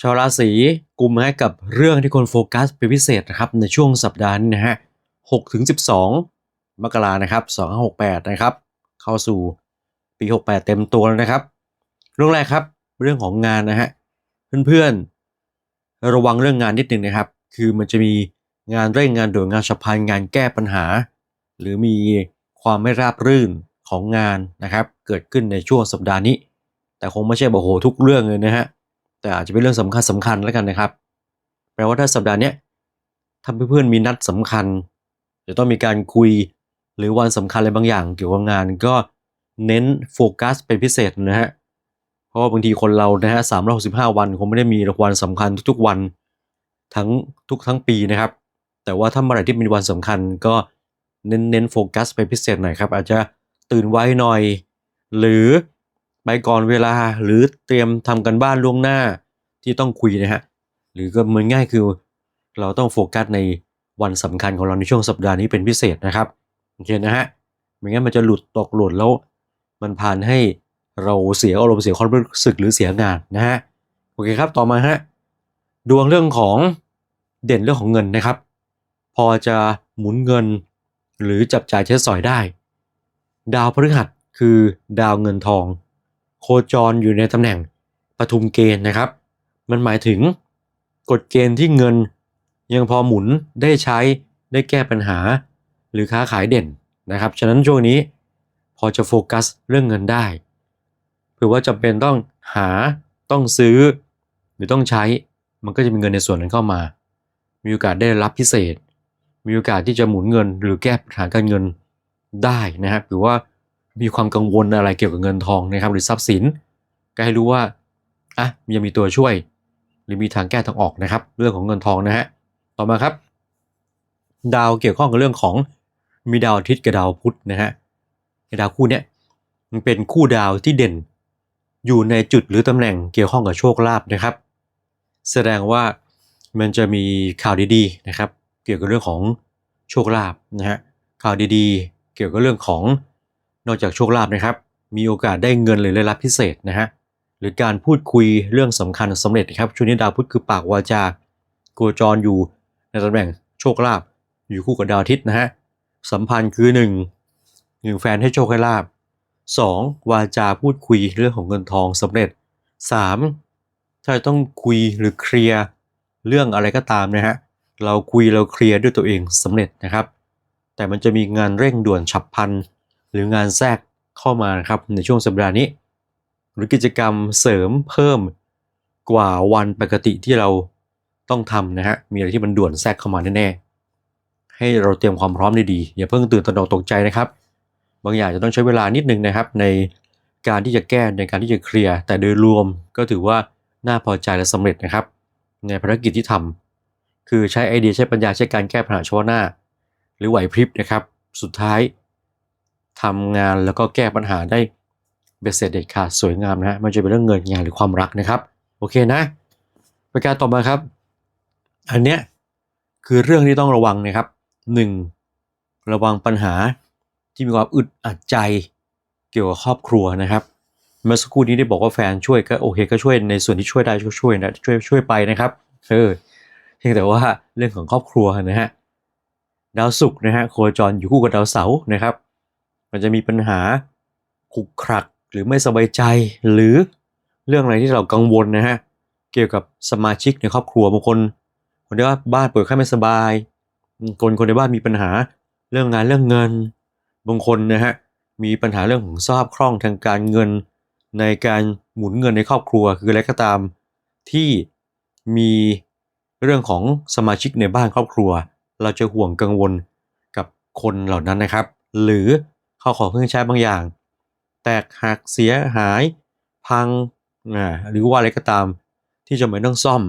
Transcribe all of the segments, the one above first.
ชาวราศีกุมฮะกับเรื่องที่คนโฟกัสเป็นพิเศษนะครับในช่วงสัปดาห์นี้นะฮะ6ถึง12 มกรานะครับ2568 นะครับ เข้าสู่ปี 68 เต็มตัวแล้วนะครับ เรื่องแรกครับเรื่องของงานนะฮะเพื่อนๆ ระวังเรื่องงานนิดนึงนะครับ คือมันจะมีงานเร่งงานด่วนงานฉับพลันงานแก้ปัญหา หรือมีความไม่ราบรื่นของงานนะครับ เกิดขึ้นในช่วงสัปดาห์นี้ แต่คงไม่ใช่บอกโหทุกเรื่องเลยนะฮะ แต่อาจจะเป็นเรื่องสำคัญสำคัญแล้วกันนะครับ แปลว่าถ้าสัปดาห์นี้ยถ้าเพื่อนๆมีนัดสำคัญจะต้องมีการคุยหรือวันสำคัญอะไรบางอย่าง เกี่ยวกับงานก็เน้นโฟกัสเป็นพิเศษนะฮะ เพราะว่าบางทีคนเรานะฮะสามร้อยสิบห้าวันคงไม่ได้มีวัลสำคัญทุกๆวันทั้งทุกทั้งปีนะครับ แต่ว่าถ้าเมื่อไหร่ที่เป็นวันสำคัญก็เน้นเน้นโฟกัสเป็นพิเศษหน่อยครับ อาจจะตื่นไว้หน่อย หรือไปก่อนเวลาหรือเตรียมทำกันบ้านล่วงหน้า ที่ต้องคุยนะฮะ หรือก็เหมือนง่ายคือ เราต้องโฟกัสในวันสำคัญของเราในช่วงสัปดาห์นี้เป็นพิเศษนะครับโอเคนะฮะไม่งั้นมันจะหลุดตกหล่นแล้ว มันผ่านให้เราเสียอารมณ์เสียความรู้สึกหรือเสียงานนะฮะโอเคครับต่อมาฮะดวงเรื่องของเด่นเรื่องของเงินนะครับ พอจะหมุนเงิน หรือจับจ่ายใช้สอยได้ ดาวพฤหัสคือดาวเงินทอง โคจรอยู่ในตำแหน่งปทุมเกณฑ์นะครับ มันหมายถึงกฎเกณฑ์ที่เงินยังพอหมุนได้ใช้ได้แก้ปัญหา หรือค้าขายเด่นนะครับ ฉะนั้นช่วงนี้พอจะโฟกัสเรื่องเงินได้เผื่อว่าจำเป็นต้องหาต้องซื้อ หรือต้องใช้มันก็จะมีเงินในส่วนนั้นเข้ามา มีโอกาสได้รับพิเศษ มีโอกาสที่จะหมุนเงิน หรือแก้ปัญหาการเงินได้นะครับหรือว่ามีความกังวลอะไรเกี่ยวกับเงินทองนะครับ หรือทรัพย์สิน ก็ให้รู้ว่าอะยังมีตัวช่วย หรือมีทางแก้ทางออกนะครับ เรื่องของเงินทองนะฮะต่อมาครับ ดาวเกี่ยวข้องกับเรื่องของมีดาวอาทิตย์กับดาวพุธนะฮะดาวคู่เนี้ยมันเป็นคู่ดาวที่เด่น อยู่ในจุดหรือตำแหน่งเกี่ยวข้องกับโชคลาภนะครับ แสดงว่ามันจะมีข่าวดีๆนะครับ เกี่ยวกับเรื่องของโชคลาภนะฮะข่าวดีๆ เกี่ยวกับเรื่องของนอกจากโชคลาภนะครับ มีโอกาสได้เงินหรือได้รับพิเศษนะฮะ หรือการพูดคุยเรื่องสำคัญสำเร็จครับช่วงนี้ดาวพุธคือปากวาจาโคจรอยู่ในตำแหน่งโชคลาภอยู่คู่กับดาวอาทิตย์นะฮะสัมพันธ์คือหนึ่งหนึ่งแฟนให้โชคให้ลาภสองวาจาพูดคุยเรื่องของเงินทองสำเร็จสามถ้าต้องคุยหรือเคลียร์เรื่องอะไรก็ตามนะฮะเราคุยเราเคลียร์ด้วยตัวเองสำเร็จนะครับ แต่มันจะมีงานเร่งด่วนฉับพลันหรืองานแทรกเข้ามานะครับในช่วงสัปดาห์นี้ หรือกิจกรรมเสริมเพิ่มกว่าวันปกติที่เราต้องทำนะฮะ มีอะไรที่มันด่วนแทรกเข้ามาแน่ๆ ให้เราเตรียมความพร้อมได้ดี อย่าเพิ่งตื่นตระหนกตกใจนะครับ บางอย่างจะต้องใช้เวลานิดนึงนะครับ ในการที่จะแก้ในการที่จะเคลียร์ แต่โดยรวมก็ถือว่าน่าพอใจและสำเร็จนะครับ ในภารกิจที่ทำคือใช้ไอเดียใช้ปัญญาใช้การแก้ปัญหาเฉพาะหน้า หรือไหวพริบนะครับ สุดท้ายทำงานแล้วก็แก้ปัญหาได้ เบ็ดเสร็จเด็ดขาดสวยงามนะฮะไมันจะเป็นเรื่องเงินงานหรือความรักนะครับ โอเคนะ ประการต่อมาครับ อันเนี้ยคือเรื่องที่ต้องระวังนะครับหนึ่งระวังปัญหาที่มีความอึดอัดใจเกี่ยวกับครอบครัวนะครับ เมื่อสักครู่นี้ได้บอกว่าแฟนช่วยก็โอเคก็ช่วยในส่วนที่ช่วยได้ช่วยช่วยนะช่วยช่วยไปนะครับเออเพียงแต่ว่าเรื่องของครอบครัวนะฮะดาวศุกร์นะฮะโคจรอยู่คู่กับดาวเสาร์นะครับ มันจะมีปัญหาขุกขรัก หรือไม่สบายใจหรือเรื่องอะไรที่เรากังวลนะฮะเกี่ยวกับสมาชิกในครอบครัวบางคนคนที่ว่าบ้านป่วยไข้ไม่สบายคนคนในบ้านมีปัญหาเรื่องงานเรื่องเงิน บางคนนะฮะมีปัญหาเรื่องของสภาพคล่องทางการเงิน ในการหมุนเงินในครอบครัวคืออะไรก็ตาม ที่มีเรื่องของสมาชิกในบ้านครอบครัว เราจะห่วงกังวลกับคนเหล่านั้นนะครับ หรือเข้าของเครื่องใช้บางอย่าง แตกหักเสียหาย พังอ่าหรือว่าอะไรก็ตาม ที่จะไม่ต้องซ่อม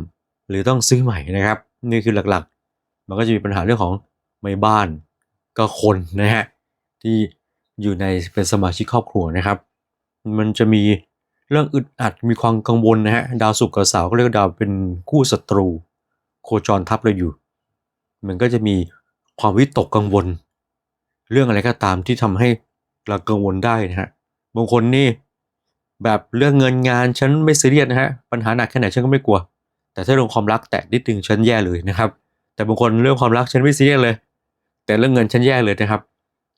หรือต้องซื้อใหม่นะครับ นี่คือหลักๆ มันก็จะมีปัญหาเรื่องของไม่บ้านก็คนนะฮะที่อยู่ในเป็นสมาชิกครอบครัวนะครับ มันจะมีเรื่องอึดอัดมีความกังวลนะฮะดาวศุกร์กับเสาร์ก็เรียกดาวเป็นคู่ศัตรู โคจรทับเราอยู่ มันก็จะมีความวิตกกังวล เรื่องอะไรก็ตามที่ทำให้เรากังวลได้นะฮะ บางคนนี่แบบเรื่องเงินงานฉันไม่ซีเรียสนะฮะปัญหาหนักแค่ไหนฉันก็ไม่กลัว แต่ถ้าเรื่องความรักแตะนิดนึงฉันแย่เลยนะครับ แต่บางคนเรื่องความรักฉันไม่ซีเรียสเลย แต่เรื่องเงินฉันแย่เลยนะครับ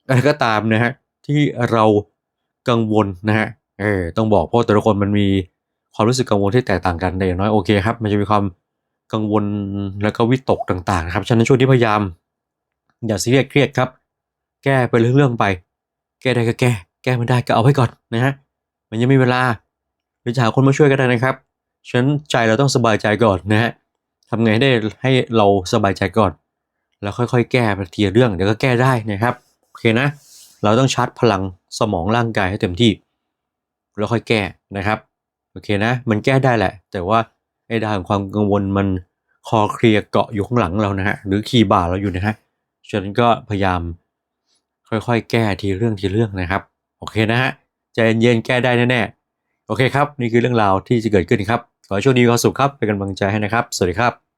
อะไรก็ตามนะฮะที่เรากังวลนะฮะเออต้องบอกเพราะแต่ละคนมันมีความรู้สึกกังวลที่แตกต่างกันแต่อย่างน้อยโอเคครับ มันจะมีความกังวลแล้วก็วิตกต่างๆนะครับฉะนั้นช่วงที่พยายาม อย่าซีเรียสเครียดครับ แก้ไปเรื่องๆไป แก้ได้ก็แก้ แก้ไม่ได้ก็เอาไว้ก่อนนะฮะมันยังไมีเวลาหรือจะหาคนมาช่วยก็ได้นะครับฉะนั้นใจเราต้องสบายใจก่อนนะฮะทำไงให้ได้ให้เราสบายใจก่อน แล้วค่อยๆ แก้ไปทีเรื่องเดี๋ยวก็แก้ได้นะครับโอเคนะ เราต้องชาร์จพลังสมองร่างกายให้เต็มที่ แล้วค่อยแก้นะครับโอเคนะ มันแก้ได้แหละ แต่ว่าไอ้ดาของความกังวลมันคอเคลียร์เกาะอยู่ข้างหลังเรานะฮะหรือขี่บ่าเราอยู่นะฮะฉะนั้นก็พยายามค่อยๆ แก้ทีเรื่องทีเรื่องนะครับ โอเคนะฮะใจเย็นๆแก้ได้แน่ๆโอเคครับ นี่คือเรื่องราวที่จะเกิดขึ้นครับ ขอให้โชคดีมีความสุขครับ เป็นกำลังใจให้นะครับ สวัสดีครับ